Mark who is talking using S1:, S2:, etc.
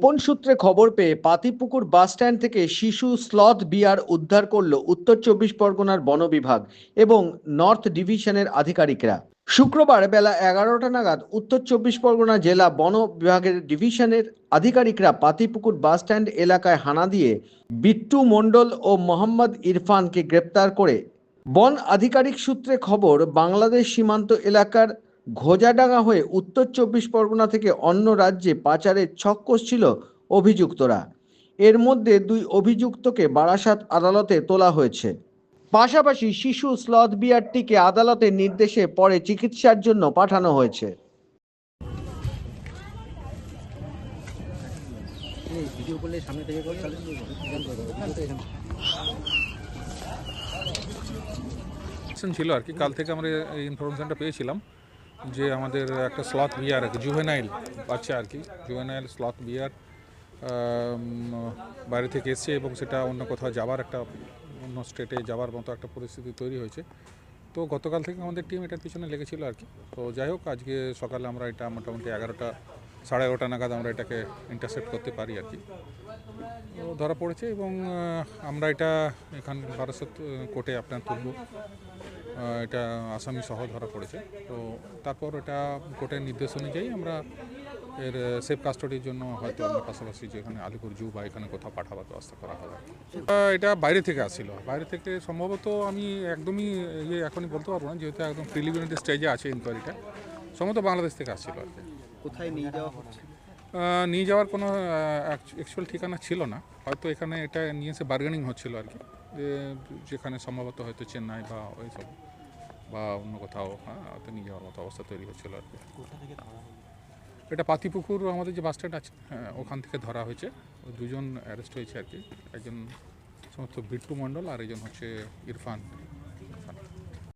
S1: গোপন সূত্রে খবর পেয়ে পাতিপুকুর বাসস্ট্যান্ড থেকে শিশু স্লথ বিয়ার উদ্ধার করল উত্তর চব্বিশ পরগনার বন বিভাগ এবং নর্থ ডিভিশনের আধিকারিকরা। শুক্রবার বেলা এগারোটা নাগাদ উত্তর চব্বিশ পরগনা জেলা বন বিভাগের ডিভিশনের আধিকারিকরা পাতিপুকুর বাসস্ট্যান্ড এলাকায় হানা দিয়ে বিট্টু মণ্ডল ও মোহাম্মদ ইরফানকে গ্রেপ্তার করে। বন আধিকারিক সূত্রে খবর, বাংলাদেশ সীমান্ত এলাকার ঘোজাডাঙ্গা হয়ে উত্তর চব্বিশ পরগনা থেকে অন্য রাজ্যে পাচারের ছক কষছিল অভিযুক্তরা। এর মধ্যে দুই অভিযুক্তকে বারাসাত আদালতে তোলা হয়েছে। পাশাপাশি শিশু স্লথ বিয়ারটিকে আদালতের নির্দেশে পরে চিকিৎসার জন্য পাঠানো হয়েছে।
S2: ছিল আর কি। কাল থেকে আমরা এই ইনফরমেশনটা পেয়েছিলাম। যে আমাদের একটা স্লথ বিয়ার আর কি জুভেনাইল বাচ্চা আর কি জুভেনাইল স্লথ বিয়ার বাইরে থেকে এসছে এবং সেটা অন্য কোথাও যাওয়ার একটা, অন্য স্টেটে যাওয়ার মতো একটা পরিস্থিতি তৈরি হয়েছে। তো গতকাল থেকে আমাদের টিম এটার পিছনে লেগেছিল আর কি। তো যাই হোক, আজকে সকালে আমরা এটা মোটামুটি এগারোটা, সাড়ে এগারোটা নাগাদ আমরা এটাকে ইন্টারসেপ্ট করতে পারি আর কি। তো ধরা পড়েছে এবং আমরা এটা এখান বারাসত কোর্টে আপনার তুলব। এটা আসামি সহ ধরা পড়েছে। তো তারপর এটা কোর্টের নির্দেশ অনুযায়ী আমরা এর সেফ কাস্টডির জন্য হয়তো আমরা পাশাপাশি যেখানে আলিপুর জু বা এখানে কোথাও পাঠাবার ব্যবস্থা করা হবে। এটা বাইরে থেকে আসছিল। বাইরে থেকে সম্ভবত আমি একদমই ইয়ে এখনই বলতে পারব না যেহেতু একদম প্রিলিমিনারি স্টেজে আছে ইনকোয়ারিটা সম্ভবত বাংলাদেশ থেকে আসছিল আর কি।
S3: কোথায় নিয়ে যাওয়া হচ্ছে?
S2: নিয়ে যাওয়ার কোনো অ্যাকচুয়াল ঠিকানা ছিল না। হয়তো এখানে এটা নিয়ে এসে বার্গেনিং হচ্ছিল আর কি। যেখানে সম্ভবত হয়তো চেন্নাই বা ওই সব বা অন্য কোথাও হ্যাঁ তো নিয়ে যাওয়ার মতো অবস্থা তৈরি হচ্ছিল আর কি। এটা পাতিপুকুর আমাদের যে বাস স্ট্যান্ড আছে হ্যাঁ ওখান থেকে ধরা হয়েছে। ওই দুজন অ্যারেস্ট হয়েছে আর কি। একজন সমস্ত বিট্টু মণ্ডল আর একজন হচ্ছে ইরফান।